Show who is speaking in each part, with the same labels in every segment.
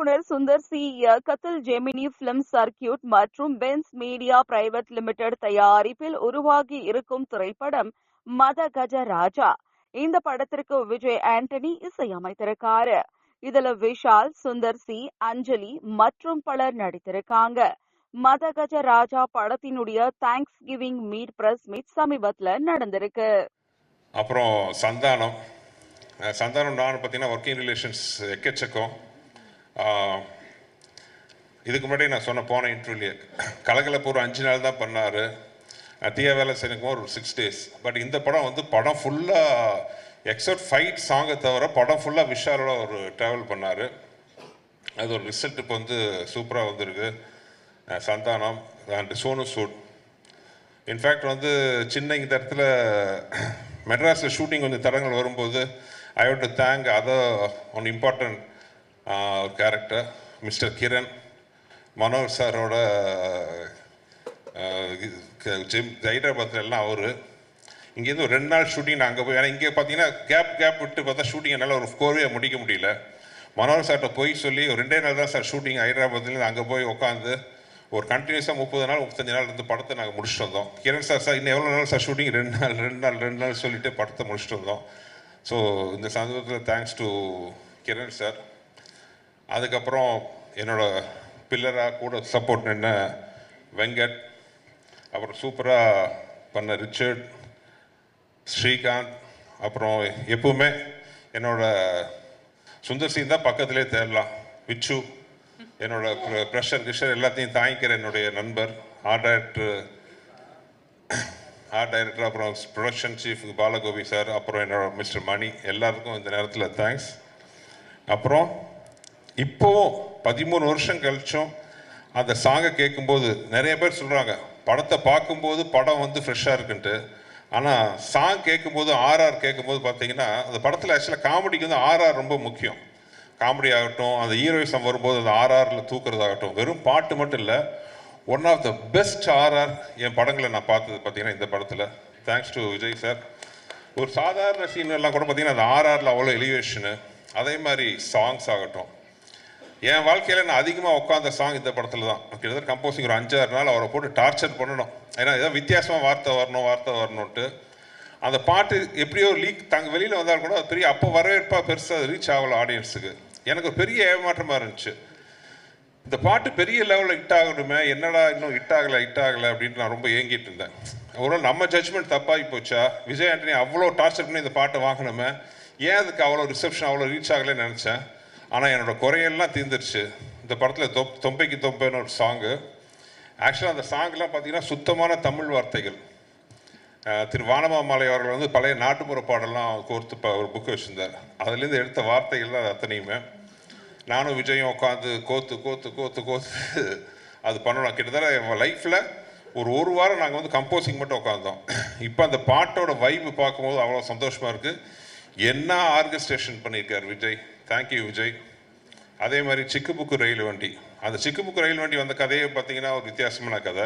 Speaker 1: இயக்குனர் சுந்தர் சி இயக்கத்தில் Gemini film circuit மற்றும் பென்ஸ் மீடியா பிரைவேட் லிமிடெட் தயாரிப்பில் உருவாகி இருக்கும் திரைப்படம் மத கஜ ராஜா. இந்த படத்திற்கு விஜய் ஆண்டனி இசையமைத்திருக்காரு. இதுல விஷால் சுந்தர் சி அஞ்சலி மற்றும் பலர் நடித்திருக்காங்க. மத கஜ ராஜா படத்தினுடைய thanks giving meet press meet சமீபத்துல நடந்திருக்கு.
Speaker 2: அப்புறம் சந்தானம். சந்தானம் நான் பார்த்தீங்கன்னா ஒர்க்கிங் ரிலேஷன்ஸ் எக்கச்சக்கம். இதுக்கு முன்னாடி நான் சொன்ன போன இன்டர்வியூலேயே கலகலப்பு ஒரு அஞ்சு நாள் தான் பண்ணார். தீய வேலை செய்யணும் ஒரு சிக்ஸ் டேஸ் பட் இந்த படம் வந்து படம் ஃபுல்லாக எக்ஸப்ட் ஃபைட் சாங்கை தவிர படம் ஃபுல்லாக விஷாலோட ஒரு ட்ராவல் பண்ணார். அது ஒரு ரிசல்ட் இப்போ வந்து சூப்பராக வந்திருக்கு. Santhanam and Sonu Sood. In fact வந்து சின்ன இந்த இடத்துல மெட்ராஸில் ஷூட்டிங் கொஞ்சம் தடங்கள் வரும்போது I have to thank other one important character mister Kiran Manor சாரோட ஜிம் ஹைதராபாத்தில் எல்லாம் அவர் இங்கேருந்து ஒரு ரெண்டு நாள் ஷூட்டிங் நான் அங்கே போய் ஏன்னா இங்கே பார்த்தீங்கன்னா கேப் கேப் விட்டு பார்த்தா ஷூட்டிங் என்னால் ஒரு கோர்வையாக முடிக்க முடியல மனோர் சார்கிட்ட போய் சொல்லி ஒரு ரெண்டே நாள் தான் சார் ஷூட்டிங் ஹைதராபாத்லேருந்து அங்கே போய் உட்காந்து ஒரு கண்டினியூஸாக முப்பது நாள் முப்பத்தஞ்சு நாள் இருந்து படத்தை நாங்கள் முடிச்சுட்டு வந்தோம் கிரண் சார் சார் இன்னும் எவ்வளோ நாள் சார் ஷூட்டிங் ரெண்டு நாள் ரெண்டு நாள் ரெண்டு நாள் சொல்லிவிட்டு படத்தை முடிச்சுட்டு வந்தோம் ஸோ இந்த சந்தர்ப்பத்தில் தேங்க்ஸ் டு கிரண் சார் அதுக்கப்புறம் என்னோடய பில்லராக கூட சப்போர்ட் நின்ன வெங்கட் அப்புறம் சூப்பராக பண்ண ரிச்சர்ட் ஸ்ரீகாந்த் அப்புறம் எப்பவுமே என்னோட சுந்தர் சிங் தான் பக்கத்திலே தேடலாம். விச்சு என்னோட ப்ரெஷர் கிஷர் எல்லாத்தையும் தாங்கிக்கிற என்னுடைய நண்பர் ஆர்ட் டைரக்டர் ஆர்ட் டைரக்டர் அப்புறம் ப்ரொடக்ஷன் சீஃப் பாலகோபி சார் அப்புறம் என்னோட மிஸ்டர் மணி. எல்லாருக்கும் இந்த நேரத்தில் தேங்க்ஸ் அப்புறம் இப்போவும் பதிமூணு வருஷம் கழிச்சும் அந்த சாங்கை கேட்கும்போது நிறைய பேர் சொல்கிறாங்க படத்தை பார்க்கும்போது படம் வந்து ஃப்ரெஷ்ஷாக இருக்குன்ட்டு. ஆனால் சாங் கேட்கும்போது ஆர்ஆர் கேட்கும்போது பார்த்தீங்கன்னா அந்த படத்தில் ஆக்சுவலாக காமெடிக்கு வந்து ஆர்ஆர் ரொம்ப முக்கியம். காமெடி ஆகட்டும் அந்த ஹீரோயிசம் வரும்போது அந்த ஆர்ஆரில் தூக்குறதாகட்டும் வெறும் பாட்டு மட்டும் இல்லை one of the best R R என் படங்களை நான் பார்த்தது பார்த்தீங்கன்னா இந்த படத்தில். தேங்க்ஸ் டு விஜய் சார் ஒரு சாதாரண சீன் எல்லாம் கூட பார்த்தீங்கன்னா அந்த ஆர்ஆரில் அவ்வளோ எலிவேஷனு அதே மாதிரி சாங்ஸ் ஆகட்டும். என் வாழ்க்கையில் நான் அதிகமாக உட்காந்த சாங் இந்த படத்தில் தான் கிட்டத்தட்ட கம்போசிங் ஒரு அஞ்சாறு நாள் அவரை போட்டு டார்ச்சர் பண்ணணும். ஏன்னா ஏதோ வித்தியாசமாக வார்த்தை வரணும் வார்த்தை வரணுன்ட்டு அந்த பாட்டு எப்படியோ லீக் தாங்க வெளியில் வந்தால் கூட அது பெரிய அப்போ வரவேற்பாக பெருசாக ரீச் ஆகல ஆடியன்ஸுக்கு எனக்கு ஒரு பெரிய ஏமாற்றமாக இருந்துச்சு. இந்த பாட்டு பெரிய லெவலில் ஹிட் ஆகணுமே என்னடா இன்னும் ஹிட் ஆகலை ஹிட் ஆகலை அப்படின்ட்டு நான் ரொம்ப ஏங்கிட்டு இருந்தேன். ஒரு நாள் நம்ம ஜட்ஜ்மெண்ட் தப்பாகி போச்சா? விஜய் ஆண்டனி அவ்வளோ டார்ச்சர் பண்ணி இந்த பாட்டை வாங்கணுமே ஏன் அதுக்கு அவ்வளோ ரிசப்ஷன் அவ்வளோ ரீச் ஆகலைன்னு நினச்சேன்? ஆனால் என்னோட குறையெல்லாம் தீர்ந்துருச்சு. இந்த படத்தில் தொப் தொம்பைக்கு தொம்பைன்னு ஒரு சாங்கு ஆக்சுவலாக அந்த சாங்லாம் பார்த்திங்கன்னா சுத்தமான தமிழ் வார்த்தைகள். திரு வானமாமலை அவர்கள் வந்து பழைய நாட்டுப்புற பாடலாம் கோர்த்து ப- ஒரு புக்கு வச்சுருந்தார். அதுலேருந்து எடுத்த வார்த்தைகள் தான் அது அத்தனையுமே. நானும் விஜயும் உட்காந்து கோத்து கோத்து கோத்து கோத்து அது பண்ணணும் கிட்டத்தட்ட என் லைஃப்பில் ஒரு ஒரு வாரம் நாங்கள் வந்து கம்போசிங் மட்டும் உட்காந்தோம் இப்போ அந்த பாட்டோட வைப்பு பார்க்கும்போது அவ்வளோ சந்தோஷமாக இருக்குது என்ன ஆர்கஸ்ட்ரேஷன் பண்ணியிருக்கார் விஜய்? தேங்க்யூ விஜய். அதே மாதிரி சிக்கு புக்கு ரயில் வண்டி. அந்த சிக்கு புக்கு ரயில் வண்டி வந்த கதையை பார்த்தீங்கன்னா ஒரு வித்தியாசமான கதை.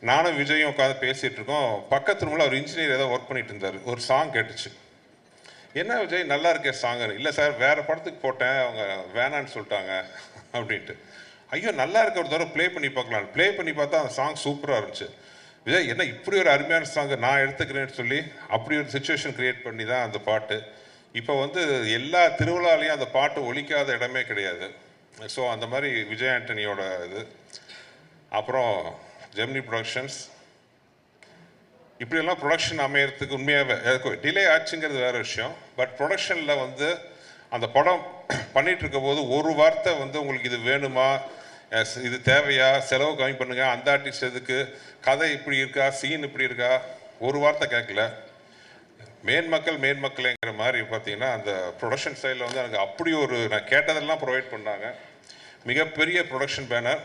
Speaker 2: நானும் விஜயும் உட்காந்து பேசிகிட்டு இருக்கோம். பக்கத்து ரூமில் ஒரு இன்ஜினியர் ஏதோ ஒர்க் பண்ணிட்டு இருந்தார். ஒரு சாங் கேட்டுச்சு. என்ன விஜய்? நல்லா இருக்கே சாங்கு இல்லை சார் வேறு படத்துக்கு போட்டேன். அவங்க வேணான்னு சொல்லிட்டாங்க. அப்படின்ட்டு. ஐயோ நல்லா இருக்க ஒரு தடவை ப்ளே பண்ணி பார்க்கலாம் ப்ளே பண்ணி பார்த்தா அந்த சாங் சூப்பராக இருந்துச்சு. விஜய் என்ன இப்படி ஒரு அருமையான சாங் நான் எடுத்துக்கிறேன்னு சொல்லி அப்படி ஒரு சுச்சுவேஷன் கிரியேட் பண்ணி தான் அந்த பாட்டு. இப்போ வந்து எல்லா திருவிழாலையும் அந்த பாட்டு ஒழிக்காத இடமே கிடையாது. ஸோ அந்த மாதிரி விஜய் ஆண்டனியோட இது. அப்புறம் ஜெமினி ப்ரொடக்ஷன்ஸ் இப்படியெல்லாம் ப்ரொடக்ஷன் அமையறதுக்கு உண்மையாகவே டிலே ஆச்சுங்கிறது வேற விஷயம். பட் ப்ரொடக்ஷனில் வந்து அந்த படம் பண்ணிட்டு போது ஒரு வார்த்தை வந்து உங்களுக்கு இது வேணுமா? இது தேவையா? செலவு கம்மி பண்ணுங்க. அந்த ஆர்டிஸ்ட் எதுக்கு? கதை இப்படி இருக்கா? சீன் இப்படி இருக்கா? ஒரு வார்த்தை கேட்கல. மேன்மக்கள் மேன்மக்கள்ங்கிற மாதிரி பார்த்தீங்கன்னா அந்த ப்ரொடக்ஷன் ஸ்டைலில் வந்து எனக்கு அப்படி ஒரு நான் கேட்டதெல்லாம் ப்ரொவைட் பண்ணாங்க. மிகப்பெரிய ப்ரொடக்ஷன் பேனர்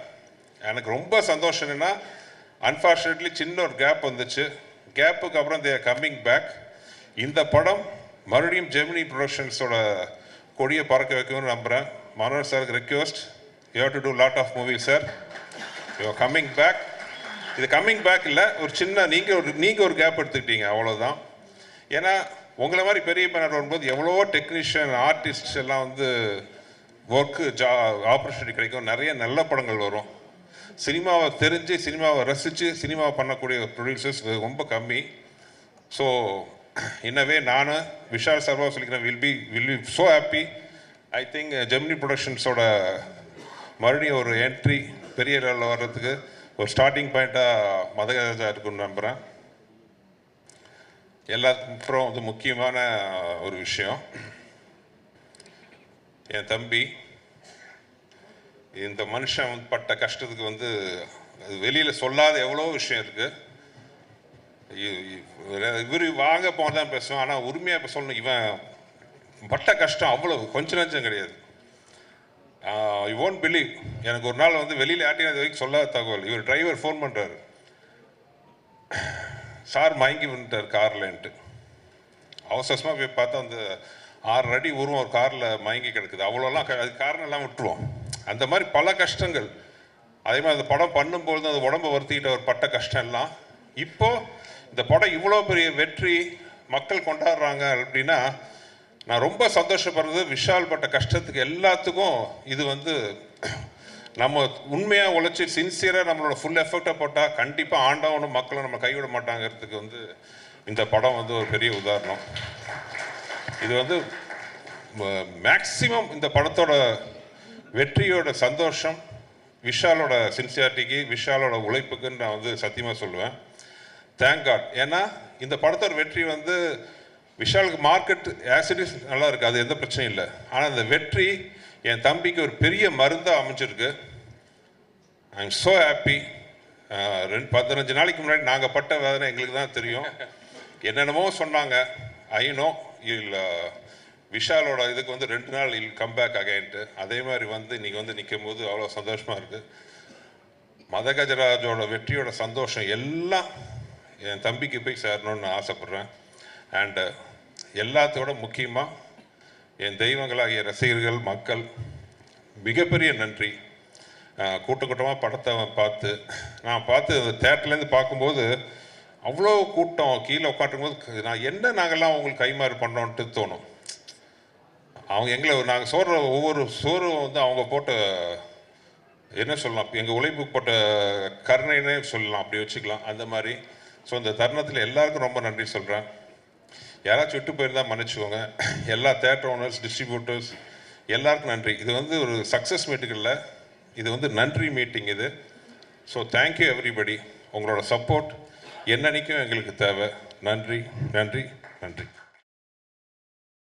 Speaker 2: எனக்கு ரொம்ப சந்தோஷம் என்னென்னா அன்ஃபார்ச்சுனேட்லி சின்ன ஒரு கேப் வந்துச்சு. கேப்புக்கு அப்புறம் தே கம்மிங் பேக் இந்த படம் மறுபடியும் ஜெமினி ப்ரொடக்ஷன்ஸோட கொடியை பறக்க வைக்கணும்னு நம்புகிறேன் மனோர் சாருக்கு request you to do lot of movie sir you coming back இது கம்மிங் பேக் இல்லை ஒரு சின்ன நீங்கள் ஒரு நீங்கள் ஒரு கேப் எடுத்துக்கிட்டீங்க அவ்வளோதான் ஏன்னா உங்களை மாதிரி பெரிய பேனர் வரும்போது எவ்வளோ டெக்னீஷியன் ஆர்டிஸ்ட் எல்லாம் வந்து ஒர்க்கு ஜா ஆப்பர்ச்சுனிட்டி கிடைக்கும். நிறைய நல்ல படங்கள் வரும். சினிமாவை தெரிஞ்சு சினிமாவை ரசித்து சினிமாவை பண்ணக்கூடிய ப்ரொடியூசர்ஸ் ரொம்ப கம்மி. ஸோ இன்னவே நான் விஷால் சர்வா சொல்லிக்கிறேன் will be will be so happy I think Gemini ப்ரொடக்ஷன்ஸோட மறுபடியும் ஒரு என்ட்ரி பெரிய லெவலில் வர்றதுக்கு ஒரு ஸ்டார்டிங் பாயிண்ட்டாக மதகஜா இருக்குன்னு நம்புகிறேன் எல்லாத்துக்கும் அப்புறம் வந்து முக்கியமான ஒரு விஷயம். என் தம்பி இந்த மனுஷன் வந்து பட்ட கஷ்டத்துக்கு வந்து அது வெளியில் சொல்லாத எவ்வளோ விஷயம் இருக்குது இவர் வாங்க போன தான் பேசுவோம் ஆனால் உரிமையாக இப்போ சொல்லணும் இவன் பட்ட கஷ்டம் அவ்வளோ கொஞ்ச நஞ்சம் கிடையாது. யூ ஓன்ட் பிலீவ் எனக்கு ஒரு நாள் வந்து வெளியில் யார்ட்டையும் இது வரைக்கும் சொல்லாத தகவல். இவர் டிரைவர் ஃபோன் பண்ணுறாரு சார் மயங்கி வந்துட்டார் கார்லன்ட்டு. அவசரமாக போய் பார்த்தா அந்த ஆறு அடி உருவம் ஒரு காரில் மயங்கி கிடக்குது. அவ்வளோலாம் க- அதுக்கு காரணம் எல்லாம் விட்டுருவோம். அந்த மாதிரி பல கஷ்டங்கள். அதே மாதிரி அந்த படம் பண்ணும்போது அந்த உடம்பை வருத்திக்கிட்ட ஒரு பட்ட கஷ்டம் எல்லாம் இப்போது இந்த படம் இவ்வளோ பெரிய வெற்றி மக்கள் கொண்டாடுறாங்க அப்படின்னா நான் ரொம்ப சந்தோஷப்படுறது விஷால் பட்ட கஷ்டத்துக்கு எல்லாத்துக்கும் இது வந்து நம்ம உண்மையாக உழைச்சி சின்சியராக நம்மளோட ஃபுல் எஃபெக்டாக போட்டால் கண்டிப்பாக ஆண்டவனும் மக்களும் நம்ம கைவிட மாட்டாங்கிறதுக்கு வந்து இந்த படம் வந்து ஒரு பெரிய உதாரணம். இது வந்து மேக்சிமம் இந்த படத்தோட வெற்றியோட சந்தோஷம் விஷாலோட சின்சியாரிட்டிக்கு விஷாலோட உழைப்புக்குன்னு நான் வந்து சத்தியமாக சொல்லுவேன். தேங்க் காட் ஏன்னா இந்த படத்தோட வெற்றி வந்து விஷாலுக்கு மார்க்கெட் ஆசிடிஸ் நல்லா இருக்குது அது எந்த பிரச்சனையும் இல்லை. ஆனால் அந்த வெற்றி என் தம்பிக்கு ஒரு பெரிய மருந்தாக அமைஞ்சிருக்கு. ஐ எம் ஸோ ஹாப்பி ரெண்டு பதினஞ்சு நாளைக்கு முன்னாடி நாங்கள் பட்ட வேதனை எங்களுக்கு தான் தெரியும். என்னென்னமோ சொன்னாங்க. ஐனோ இல்லை இல் விஷாலோட இதுக்கு வந்து ரெண்டு நாள் இல் கம் பேக் அகைன்ட்டு அதே மாதிரி வந்து இன்றைக்கி வந்து நிற்கும் போது அவ்வளோ சந்தோஷமாக இருக்குது மதகஜராஜோட வெற்றியோட சந்தோஷம் எல்லாம் என் தம்பிக்கு போய் சேரணும்னு ஆசைப்பட்றேன். அண்டு uh, எல்லாத்தோட முக்கியமாக என் தெய்வங்களாகிய ரசிகர்கள் மக்கள் மிகப்பெரிய நன்றி. கூட்ட கூட்டமாக படத்தை பார்த்து நான் பார்த்து அந்த தேட்டர்லேருந்து பார்க்கும்போது அவ்வளோ கூட்டம் கீழே உட்காந்துருக்கும்போது நான் என்ன நாங்கள்லாம் அவங்களுக்கு கைமாறு பண்ணோன்ட்டு தோணும். அவங்க எங்களை நாங்கள் சோறு ஒவ்வொரு சோறும் வந்து அவங்க போட்ட என்ன சொல்லலாம் எங்கள் உழைப்புக்கு போட்ட கருணைன்னே சொல்லலாம் அப்படி வச்சுக்கலாம் அந்த மாதிரி. ஸோ இந்த தருணத்தில் எல்லாருக்கும் ரொம்ப நன்றி சொல்கிறேன் யாராச்சும் விட்டு போயிருந்தால் மன்னிச்சுக்கோங்க. எல்லா தேட்டர் ஓனர்ஸ் டிஸ்ட்ரிபியூட்டர்ஸ் எல்லாருக்கும் நன்றி. இது வந்து ஒரு சக்ஸஸ் மீட்டுகளில் இல்லை. இது வந்து நன்றி மீட்டிங் இது. ஸோ தேங்க்யூ எவ்ரிபடி உங்களோட சப்போர்ட் என்னன்னைக்கும் எங்களுக்கு தேவை. நன்றி நன்றி நன்றி.